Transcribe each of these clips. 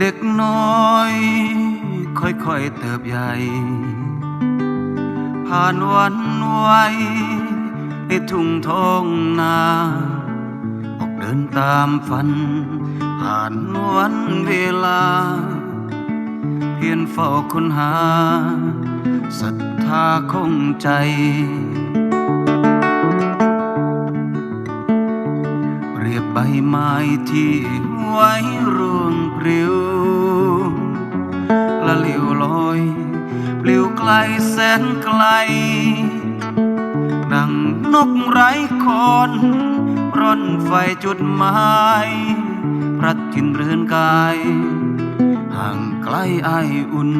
เด็กน้อย ค่อยๆเติบใหญ่ ผ่านวันไว้ในทุ่งทองนา ออกเดินตามฝัน ผ่านวันเวลา เพียรเฝ้าค้นหาศรัทธาคงใจ ใบไม้ที่ไว้ร่วงปลิวละลิวลอย ปลิวไกลแสนไกล ดังนกไร้คอนร่อนไฟจุดหมายพระทินเรือนกาย ห่างไกลไออุ่น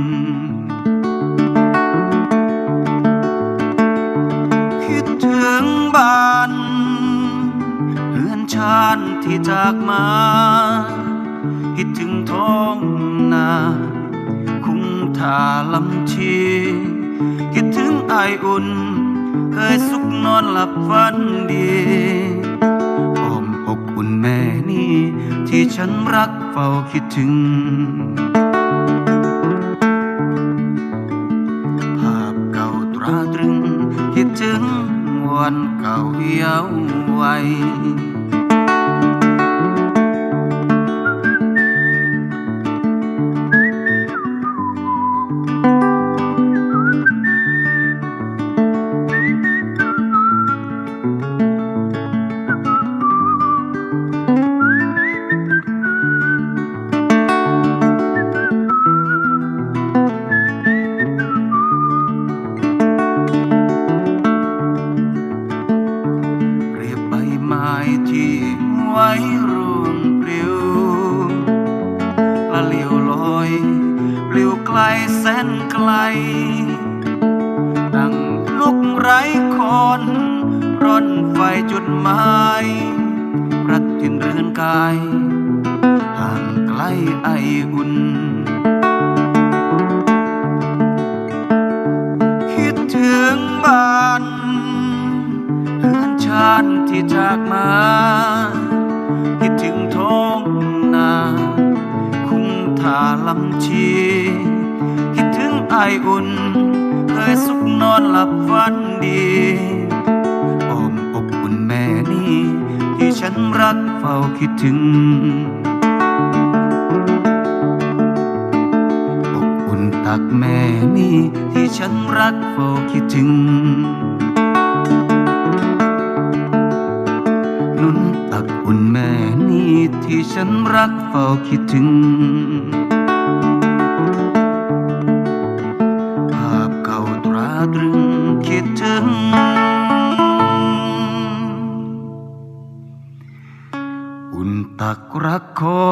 านที่จากมาคิดถึงท้องนาคุ้งทาลำชีคิดถึงไออุ่น เคยสุขนอนหลับฝันดีอ้อมอกอุ่นแม่นี่ ที่ฉันรักเฝ้าคิดถึงภาพเก่าตราตรึงคิดถึงวันเก่าเยาว์วัย ปลิวไกลแสนไกล ดังลูกไร้คอนร่อนไฟจุดหมายพระทินเรือนกายห่างไกลไออุ่น คิดถึงบ้านเรือนชานที่จากมา คิดถึงท้อง นาคุ้งทาลำชี คิดถึงไอายอุ่น เคยสุขนอนหลับฝันดีอ้อมอบอุ่นแม่นี่ที่ฉันรักเฝ้าคิดถึงอบอุ่นตักแม่นี่ที่ฉันรักเฝ้าคิดถึง ฉันรักเฝ้าคิดถึง ภาพเก่าตราตรึงคิดถึง อุ่นตักรักคอ